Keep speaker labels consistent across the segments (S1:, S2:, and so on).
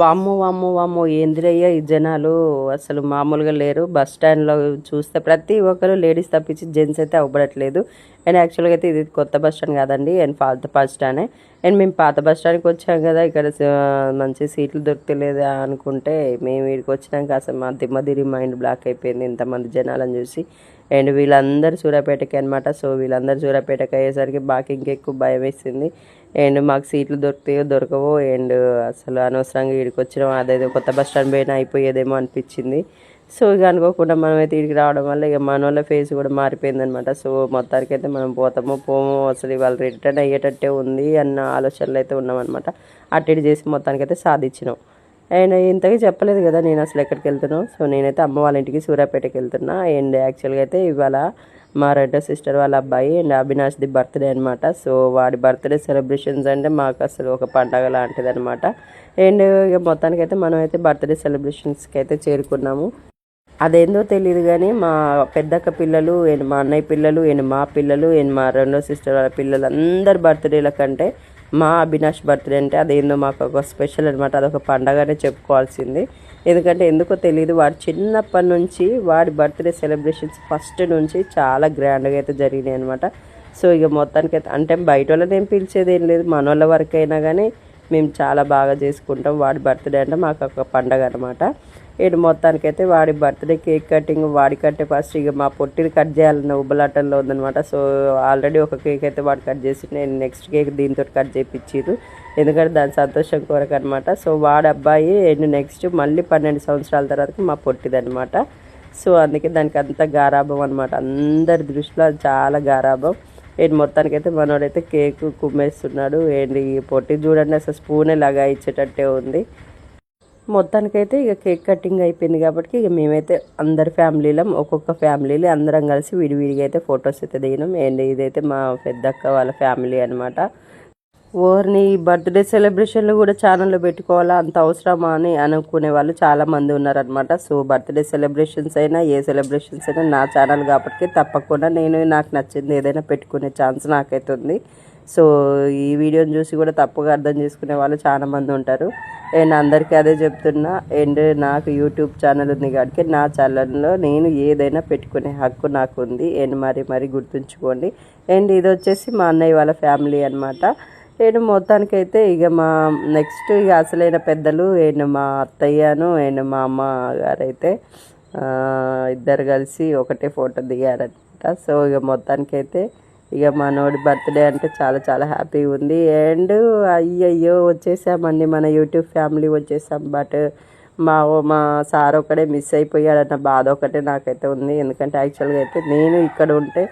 S1: వామ్మో వామ్మో వామ్మో ఏంద్రయ్య ఈ జనాలు? అసలు మామూలుగా లేరు. బస్ స్టాండ్లో చూస్తే ప్రతి ఒక్కరు లేడీస్ తప్పించి జెంట్స్ అయితే అవ్వబడట్లేదు. అండ్ యాక్చువల్గా అయితే ఇది కొత్త బస్ స్టాండ్ కాదండి. అండ్ పాత బస్ స్టాండే అండ్ మేము పాత బస్ స్టాండ్కి వచ్చాం కదా ఇక్కడ మంచి సీట్లు దొరకలేదా అనుకుంటే మేము వీడికి వచ్చినాక అసలు మా దిమ్మదిరి మైండ్ బ్లాక్ అయిపోయింది. ఇంతమంది జనాలను చూసి. అండ్ వీళ్ళందరూ సూర్యాపేటకి అనమాట సో వీళ్ళందరూ సూర్యాపేటకి అయ్యేసరికి బాగా ఇంకెక్కువ భయం వేసింది. అండ్ మాకు సీట్లు దొరుకుతాయో దొరకవో అండ్ అసలు అనవసరంగా వీడికి వచ్చినాం. అదేదో కొత్త బస్ స్టాండ్ పోయినా అయిపోయేదేమో అనిపించింది. సో ఇక అనుకోకుండా మనం అయితే రావడం వల్ల ఇక మన వాళ్ళ ఫేస్ కూడా మారిపోయిందనమాట సో మొత్తానికి అయితే మనం పోతామో పోమో. అసలు ఇవాళ రిటర్న్ అయ్యేటట్టే ఉంది అన్న ఆలోచనలు అయితే ఉన్నామన్నమాట. అటు ఇటు చేసి మొత్తానికి అయితే సాధించినాం. అండ్ ఇంతకీ చెప్పలేదు కదా నేను అసలు ఎక్కడికి వెళ్తున్నాను. సో నేనైతే అమ్మ వాళ్ళ ఇంటికి సూర్యాపేటకి వెళ్తున్నా. అండ్ యాక్చువల్గా అయితే ఇవాళ మా రెండో సిస్టర్ వాళ్ళ అబ్బాయి అండ్ అవినాష్ది బర్త్డే అనమాట సో వాడి బర్త్డే సెలబ్రేషన్స్ అంటే మాకు అసలు ఒక పండగ లాంటిది అనమాట అండ్ ఇక మొత్తానికి అయితే మనం అయితే బర్త్డే సెలబ్రేషన్స్కి అయితే చేరుకున్నాము. అదేందో తెలియదు కానీ మా పెద్దక్క పిల్లలు మా అన్నయ్య పిల్లలు అండ్ మా పిల్లలు అండ్ మా రెండో సిస్టర్ వాళ్ళ పిల్లలు అందరి బర్త్డేల కంటే మా అవినాష్ బర్త్డే అంటే అదేందో మాకు ఒక స్పెషల్ అనమాట అదొక పండగనే చెప్పుకోవాల్సింది. ఎందుకంటే ఎందుకో తెలియదు వాడు చిన్నప్పటి నుంచి వాడి బర్త్డే సెలబ్రేషన్స్ ఫస్ట్ నుంచి చాలా గ్రాండ్గా అయితే జరిగినాయి అనమాట సో ఇక మొత్తానికి అయితే అంటే బయట వాళ్ళని ఏం పిలిచేది ఏం లేదు. మన వాళ్ళ వరకు అయినా కానీ మేము చాలా బాగా చేసుకుంటాం. వాడి బర్త్డే అంటే మాకు ఒక పండగ అనమాట ఈడు మొత్తానికైతే వాడి బర్త్డే కేక్ కటింగ్ వాడి కట్టే ఫస్ట్ ఇక మా పొట్టిని కట్ చేయాలన్న ఉబ్బలాటంలో ఉందనమాట సో ఆల్రెడీ ఒక కేక్ అయితే వాడు కట్ చేసి నేను నెక్స్ట్ కేక్ దీంతో కట్ చేయించారు ఎందుకంటే దాని సంతోషం కొరకు అనమాట సో వాడి అబ్బాయి అండ్ నెక్స్ట్ మళ్ళీ పన్నెండు సంవత్సరాల తర్వాత మా పొట్టిదనమాట సో అందుకే దానికి అంత గారాభం అనమాట అందరి దృష్టిలో చాలా గారాభం. ఏంటి మొత్తానికైతే మనోడైతే కేక్ కుమ్మేస్తున్నాడు. ఏంటి ఈ పొట్టి చూడండి అసలు స్పూనే లగా ఇచ్చేటట్టే ఉంది. మొత్తానికైతే ఇక కేక్ కటింగ్ అయిపోయింది కాబట్టి ఇక మేమైతే అందరి ఫ్యామిలీలో ఒక్కొక్క ఫ్యామిలీలో అందరం కలిసి విడివిడిగా అయితే ఫొటోస్ అయితే దిగినాం. అండ్ ఇదైతే మా పెద్దక్క వాళ్ళ ఫ్యామిలీ అనమాట ఓర్ని బర్త్డే సెలబ్రేషన్లు కూడా ఛానల్లో పెట్టుకోవాలా అంత అవసరమా అని అనుకునే వాళ్ళు చాలామంది ఉన్నారనమాట సో బర్త్డే సెలబ్రేషన్స్ అయినా ఏ సెలబ్రేషన్స్ అయినా నా ఛానల్ కాబట్టి తప్పకుండా నేను నాకు నచ్చింది ఏదైనా పెట్టుకునే ఛాన్స్ నాకైతే ఉంది. సో ఈ వీడియోని చూసి కూడా తప్పుగా అర్థం చేసుకునే వాళ్ళు చాలామంది ఉంటారు. అండ్ అందరికీ అదే చెప్తున్నా అండ్ నాకు యూట్యూబ్ ఛానల్ ఉంది కాబట్టి నా ఛానల్లో నేను ఏదైనా పెట్టుకునే హక్కు నాకు ఉంది అండ్ మరి మరి గుర్తుంచుకోండి. అండ్ ఇది వచ్చేసి మా అన్నయ్య వాళ్ళ ఫ్యామిలీ అనమాట నేను మొత్తానికైతే ఇక మా నెక్స్ట్ ఇక అసలైన పెద్దలు అండ్ మా అత్తయ్యను అండ్ మా అమ్మ గారైతే ఇద్దరు కలిసి ఒకటే ఫోటో దిగారనమాట సో ఇక మొత్తానికైతే ఇక మనోడి బర్త్డే అంటే చాలా చాలా హ్యాపీగా ఉంది. అండ్ అయ్యయ్యో వచ్చేసామండి మన యూట్యూబ్ ఫ్యామిలీ వచ్చేసాం. బట్ మా మా సార్ ఒకడే మిస్ అయిపోయాడన్న బాధ ఒకటే నాకైతే ఉంది. ఎందుకంటే యాక్చువల్గా అయితే నేను ఇక్కడ ఉంటే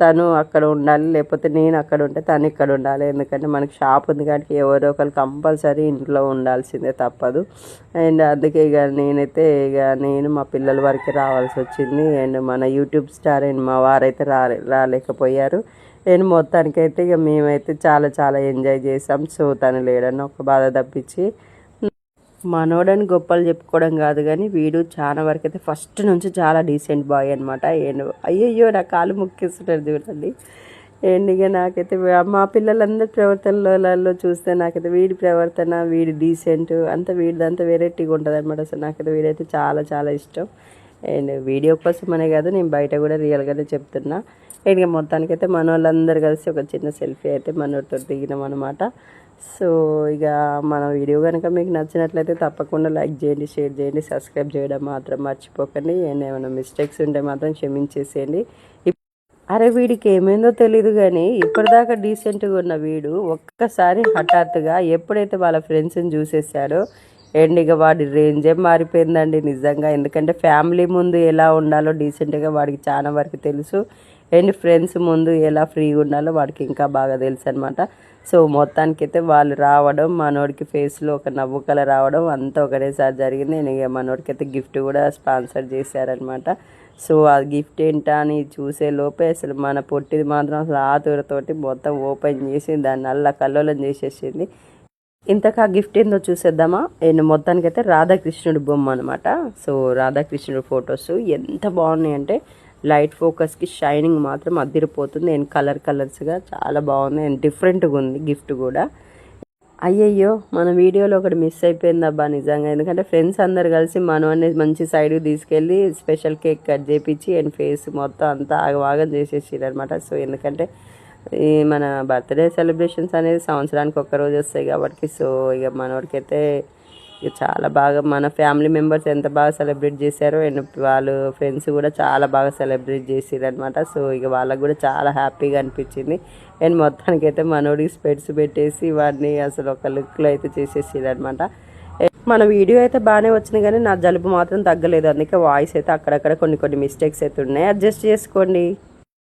S1: తను అక్కడ ఉండాలి లేకపోతే నేను అక్కడ ఉంటే తను ఇక్కడ ఉండాలి. ఎందుకంటే మనకి షాప్ ఉంది కాబట్టి ఎవరో ఒకరు కంపల్సరీ ఇంట్లో ఉండాల్సిందే తప్పదు. అండ్ అందుకే ఇక నేనైతే ఇక నేను మా పిల్లల వరకు రావాల్సి వచ్చింది. అండ్ మన యూట్యూబ్ స్టార్ అండ్ మా వారైతే రా రాలేకపోయారు. అండ్ మొత్తానికైతే ఇక మేమైతే చాలా చాలా ఎంజాయ్ చేసాం. సో తను లేడని ఒక బాధ తప్పించి మనోడని గొప్పలు చెప్పుకోవడం కాదు కానీ వీడు చాలా వరకు అయితే ఫస్ట్ నుంచి చాలా డీసెంట్ బాయ్ అనమాట అయ్యయ్యో నా కాలు ముక్కిస్తున్నారు చూడండి. అండ్ ఇక నాకైతే మా పిల్లలందరి ప్రవర్తనలలో చూస్తే నాకైతే వీడి ప్రవర్తన వీడి డీసెంట్ అంత వీడిదంతా వెరైటీగా ఉంటుంది అనమాట సో నాకైతే వీడైతే చాలా చాలా ఇష్టం. అండ్ వీడియో కోసమనే కాదు నేను బయట కూడా రియల్గానే చెప్తున్నా. అండ్ మొత్తానికైతే మన వాళ్ళందరూ కలిసి ఒక చిన్న సెల్ఫీ అయితే మనోడితో దిగినాం అనమాట సో ఇక మన వీడియో కనుక మీకు నచ్చినట్లయితే తప్పకుండా లైక్ చేయండి షేర్ చేయండి సబ్స్క్రైబ్ చేయడం మాత్రం మర్చిపోకండి. అండ్ ఏమైనా మిస్టేక్స్ ఉంటే మాత్రం క్షమించేసేయండి. అరే వీడికి ఏమైందో తెలియదు కానీ ఇప్పటిదాకా డీసెంట్గా ఉన్న వీడు ఒక్కసారి హఠాత్తుగా ఎప్పుడైతే వాళ్ళ ఫ్రెండ్స్ని చూసేసాడో అండ్ ఇక వాడి రేంజే మారిపోయిందండి నిజంగా. ఎందుకంటే ఫ్యామిలీ ముందు ఎలా ఉండాలో డీసెంట్గా వాడికి చాలా వరకు తెలుసు. అండ్ ఫ్రెండ్స్ ముందు ఎలా ఫ్రీగా ఉండాలో వాడికి ఇంకా బాగా తెలుసు అనమాట సో మొత్తానికైతే వాళ్ళు రావడం మనోడికి ఫేస్లో ఒక నవ్వు కల రావడం అంతా ఒకటేసారి జరిగింది. నేను ఇక మనోడికైతే గిఫ్ట్ కూడా స్పాన్సర్ చేశారనమాట సో ఆ గిఫ్ట్ ఏంటా అని చూసే లోపే అసలు మన పొట్టిది మాత్రం అసలు ఆతురతోటి మొత్తం ఓపెన్ చేసి దాన్ని అల్లా కల్లోలం చేసేసింది. ఇంతకా గిఫ్ట్ ఏందో చూసేద్దామా? నేను మొత్తానికైతే రాధాకృష్ణుడి బొమ్మ అనమాట సో రాధాకృష్ణుడి ఫొటోస్ ఎంత బాగున్నాయి అంటే లైట్ ఫోకస్కి షైనింగ్ మాత్రం అదిరిపోతుంది. అండ్ కలర్ కలర్స్గా చాలా బాగుంది అండ్ డిఫరెంట్గా ఉంది గిఫ్ట్ కూడా. అయ్యయ్యో మన వీడియోలో ఒకటి మిస్ అయిపోయింది అబ్బా నిజంగా. ఎందుకంటే ఫ్రెండ్స్ అందరు కలిసి మనోని మంచి సైడ్కి తీసుకెళ్ళి స్పెషల్ కేక్ కట్ చేపించి అండ్ ఫేస్ మొత్తం అంతా ఆగవాగం చేసేసారు అనమాట సో ఎందుకంటే ఈ మన బర్త్డే సెలబ్రేషన్స్ అనేది సంవత్సరానికి ఒక్క రోజు వస్తాయి కాబట్టి సో ఇక మనవాడికైతే చాలా బాగా మన ఫ్యామిలీ మెంబర్స్ ఎంత బాగా సెలబ్రేట్ చేశారో అండ్ వాళ్ళు ఫ్రెండ్స్ కూడా చాలా బాగా సెలబ్రేట్ చేసారు అనమాట సో ఇక వాళ్ళకు కూడా చాలా హ్యాపీగా అనిపించింది. అండ్ మొత్తానికి అయితే మనోడికి స్పెట్స్ పెట్టేసి వాడిని అసలు ఒక లుక్లో అయితే చేసేసారు అనమాట మన వీడియో అయితే బాగానే వచ్చింది కానీ నా జలుబు మాత్రం తగ్గలేదు. అందుకే వాయిస్ అయితే అక్కడక్కడ కొన్ని కొన్ని మిస్టేక్స్ అయితే ఉన్నాయి. అడ్జస్ట్ చేసుకోండి.